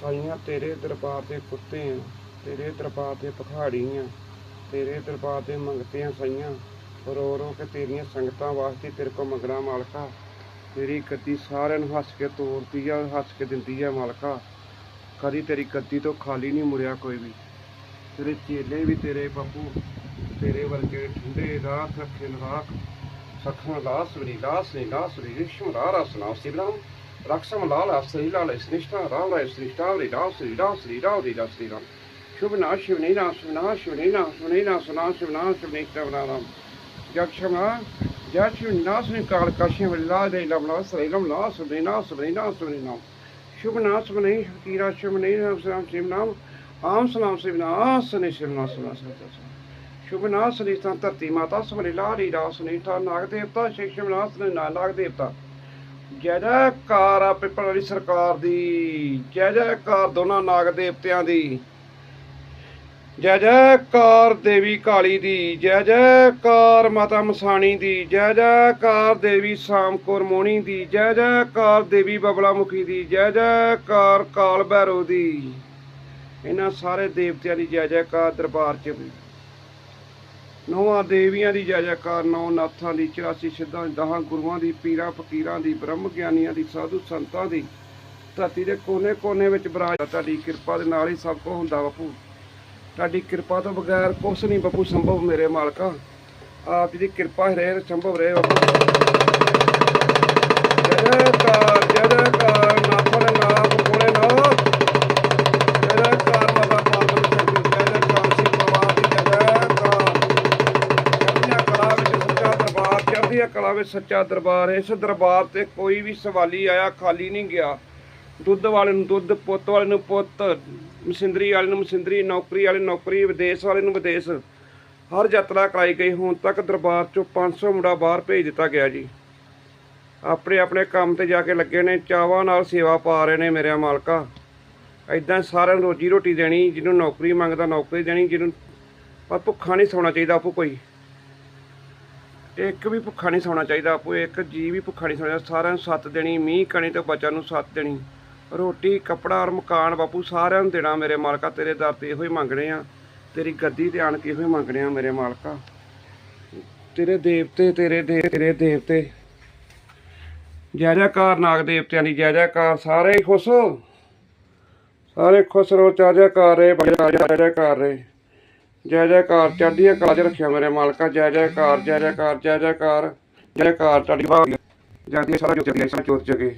ਸਾਈਆਂ, ਤੇਰੇ ਦਰਬਾਰ ਦੇ ਕੁੱਤੇ ਆ, ਤੇਰੇ ਦਰਬਾਰ ਦੇ ਪਖਾੜੀ ਆ, ਤੇਰੇ ਦਰਬਾਰ ਦੇ ਮੰਗਤੇ ਆ ਸਾਈਆਂ। ਰੋ ਰੋ ਕੇ ਤੇਰੀਆਂ ਸੰਗਤਾਂ ਵਾਸਤੇ ਤੇਰੇ ਕੋ ਮੰਗਣਾ ਮਾਲਕਾ। ਤੇਰੀ ਗੱਦੀ ਸਾਰਿਆਂ ਨੂੰ ਹੱਸ ਕੇ ਤੋਰਦੀ ਆ, ਹੱਸ ਕੇ ਦਿੰਦੀ ਆ ਮਾਲਕਾ। ਕਦੀ ਤੇਰੀ ਗੱਦੀ ਤੋਂ ਖਾਲੀ ਨਹੀਂ ਮੁੜਿਆ ਕੋਈ ਵੀ। ਤੇਰੇ ਚੇਲੇ ਵੀ ਤੇਰੇ ਬਾਪੂ ਤੇਰੇ ਵਰਗੇ ਠੰਡੇ ਰਾਖ ਰੱਖੇ ਰਾਖ ਸਖਣ ਲਾਸ ਵਰੀ ਲਾਸ ਨੇ ਲਾਸ ਵਰੀ ਰਿਸ਼ਮ ਰਾਸ ਨਾਮ ਸਿਵਰਾਮ ਰਕਸ਼ਮ ਲਾਲ ਸ੍ਰੀ ਲਾਲ ਸ੍ਰਿਸ਼ਟਾ ਰਾਮ ਰਾਏ ਸ੍ਰਿਸ਼ਟਾ ਵਰੀ ਰਾਮ ਸ੍ਰੀ ਰਾਮ ਸ੍ਰੀ ਰਾਮ ਵਰੀ ਰਾਮ ਸ੍ਰੀ ਰਾਮ ਸ਼ੁਭ ਨਾ ਸ਼ਿਵ ਨਹੀਂ ਨਾ ਸ਼ਿਵ ਨਾ ਸ਼ਿਵ ਨਹੀਂ ਨਾ ਸ਼ਿਵ ਨਹੀਂ ਨਾ ਸੁਨਾ ਸ਼ਿਵ ਨਾ ਸ਼ਿਵ ਨਹੀਂ ਤਵਨਾ ਰਾਮ ਜਗ ਸ਼ਮਾ ਜਗ ਸ਼ਿਵ ਨਾ ਸੁਨੀ ਕਾਲ ਕਾਸ਼ੀ ਵਰੀ ਲਾ ਦੇ ਲਮ ਨਾ ਸ੍ਰੀ ਲਮ ਨਾ ਆਮ ਸਲਾਮ ਸਿਵ ਸਨੇ ਸ਼ਿਵ ਸੁਨਾ ਸਤਾ ਸ਼ੁਭ ਨਾਮ ਸ੍ਰੀ ਧਰਤੀ ਮਾਤਾ ਸਮਰੀ ਲਾਰੀ ਰਾਸ ਨੀਠਾ ਨਾਗ ਦੇਵਤਾ ਸ਼ਿਵ ਸ਼ਿਵ ਨੇ ਨਾ ਨਾਗ ਦੇਵਤਾ ਜੈ ਜੈਕਾਰ ਆ ਪਿੱਪਲ ਵਾਲੀ ਸਰਕਾਰ ਦੀ। ਜੈ ਜੈਕਾਰ ਦੋਨਾਂ ਨਾਗ ਦੇਵਤਿਆਂ ਦੀ। ਜੈ ਜੈਕਾਰ ਦੇਵੀ ਕਾਲੀ ਦੀ। ਜੈ ਜੈਕਾਰ ਮਾਤਾ ਮਸਾਣੀ ਦੀ। ਜੈ ਜੈਕਾਰ ਦੇਵੀ ਸਾਮਕੌਰ ਮੋਣੀ ਦੀ। ਜੈ ਜੈਕਾਰ ਦੇਵੀ ਬਬਲਾ ਮੁਖੀ ਦੀ। ਜੈ ਜੈਕਾਰ ਕਾਲ ਭੈਰੋ ਦੀ। ਇਹਨਾਂ ਸਾਰੇ ਦੇਵਤਿਆਂ ਦੀ ਜੈ ਜੈਕਾਰ ਦਰਬਾਰ 'ਚ ਨੌਵਾਂ ਦੇਵੀਆਂ ਦੀ ਜੈ ਜੈਕਾਰ, ਨੌ ਨਾਥਾਂ ਦੀ 84 ਸਿੱਧਾਂ ਦੀ ਦਹਾਂ ਗੁਰੂਆਂ ਦੀ ਪੀਰਾਂ, ਫਕੀਰਾਂ ਦੀ, ਬ੍ਰਹਮ ਗਿਆਨੀਆਂ ਦੀ, ਸਾਧੂ ਸੰਤਾਂ ਦੀ। ਧਰਤੀ ਦੇ ਕੋਨੇ-ਕੋਨੇ ਵਿੱਚ ਬਰਾਜ ਤੁਹਾਡੀ ਕਿਰਪਾ ਦੇ ਨਾਲ ਹੀ ਸਭ ਕੁਝ ਹੁੰਦਾ ਬਾਪੂ। ਤੁਹਾਡੀ ਕਿਰਪਾ ਤੋਂ ਬਗੈਰ ਕੁਛ ਨਹੀਂ ਬਾਪੂ ਸੰਭਵ ਮੇਰੇ ਮਾਲਕਾ। ਆਪ ਜੀ ਦੀ ਕਿਰਪਾ ਹੀ ਰਹੇ ਸੰਭਵ ਰਹੇ ਬਾਪੂ। ਚੜ੍ਹਦੀਆਂ ਕਲਾ ਵਿੱਚ ਸੱਚਾ ਦਰਬਾਰ ਇਸ ਦਰਬਾਰ ਤੇ ਕੋਈ ਵੀ ਸਵਾਲੀ ਆਇਆ, ਖਾਲੀ ਨਹੀਂ ਗਿਆ। ਦੁੱਧ ਵਾਲੇ ਨੂੰ ਦੁੱਧ, ਪੁੱਤ ਵਾਲੇ ਨੂੰ ਪੁੱਤ ਮਸ਼ਿੰਦਰੀ ਵਾਲੇ ਨੂੰ ਮਸ਼ਿੰਦਰੀ ਨੌਕਰੀ ਵਾਲੇ ਨੌਕਰੀ, ਵਿਦੇਸ਼ ਵਾਲੇ ਨੂੰ ਵਿਦੇਸ਼। ਹਰ ਯਾਤਰਾ ਕਰਾਈ ਗਈ। ਹੁਣ ਤੱਕ ਦਰਬਾਰ ਚੋਂ 500 ਮੁੰਡਾ ਬਾਹਰ ਭੇਜ ਦਿੱਤਾ ਗਿਆ ਜੀ। ਆਪਣੇ ਆਪਣੇ ਕੰਮ ਤੇ ਜਾ ਕੇ ਲੱਗੇ ਨੇ। ਚਾਵਾਂ ਨਾਲ ਸੇਵਾ ਪਾ ਰਹੇ ਨੇ ਮੇਰੇ ਮਾਲਕਾ। ਐਦਾਂ ਸਾਰਿਆਂ ਨੂੰ ਰੋਜੀ ਰੋਟੀ ਦੇਣੀ, ਜਿਹਨੂੰ ਨੌਕਰੀ ਮੰਗਦਾ ਨੌਕਰੀ ਦੇਣੀ, ਜਿਹਨੂੰ ਪਰ ਭੁੱਖਾ ਨਹੀਂ ਸੌਣਾ ਚਾਹੀਦਾ ਆਪੂ ਕੋਈ। ਇੱਕ ਵੀ ਭੁੱਖਾ ਨਹੀਂ ਸੌਣਾ ਚਾਹੀਦਾ ਆਪੂ, ਇੱਕ ਜੀ ਵੀ ਭੁੱਖਾ ਨਹੀਂ ਸੌਣਾ ਸਾਰਿਆਂ ਨੂੰ ਸੱਤ ਦੇਣੀ, ਮੀਂਹ ਕਣੀ ਤੇ ਬੱਚਿਆਂ ਨੂੰ ਸੱਤ ਦੇਣੀ। ਰੋਟੀ, ਕੱਪੜਾ ਔਰ ਮਕਾਨ ਬਾਪੂ, ਸਾਰਿਆਂ ਨੂੰ ਦੇਣਾ ਮੇਰੇ ਮਾਲਕਾ, ਤੇਰੇ ਦਰ ਤੇ ਇਹੋ ਹੀ ਮੰਗਣੇ ਆ। ਤੇਰੀ ਗੱਦੀ ਤੇ ਆਣ ਕੇ ਇਹੋ ਹੀ ਮੰਗਣੇ ਆ ਮੇਰੇ ਮਾਲਕਾ। ਤੇਰੇ ਦੇਵਤੇ, ਤੇਰੇ ਦੇ, ਤੇਰੇ ਦੇਵਤੇ। ਜੈ ਜੈਕਾਰ ਨਾਗ ਦੇਵਤਿਆਂ ਦੀ ਜੈ ਜੈਕਾਰ ਸਾਰੇ ਹੀ ਖੁਸ਼ ਹੋ। ਸਾਰੇ ਖੁਸ਼ ਰਹੋ ਜੈ ਰਹੇ ਰੇ ਜੈ ਕਰ ਰਹੇ। ਜੈ ਜੈਕਾਰ ਚੜ੍ਹਦੀਆਂ ਕਲਾ ਚ ਰੱਖਿਆ ਮੇਰੇ ਮਾਲਕਾ, ਜੈ ਜੈਕਾਰ ਜੈ ਜੈਕਾਰ ਜੈ ਜੈਕਾਰ ਜੈ ਜੈਕਾਰ, ਤੁਹਾਡੀ ਜੈ ਜਗਦੀ ਸਾਰਾ ਜੋਤ ਜਗੇ ਸਾਰਾ ਜੋਤ ਜਗੇ।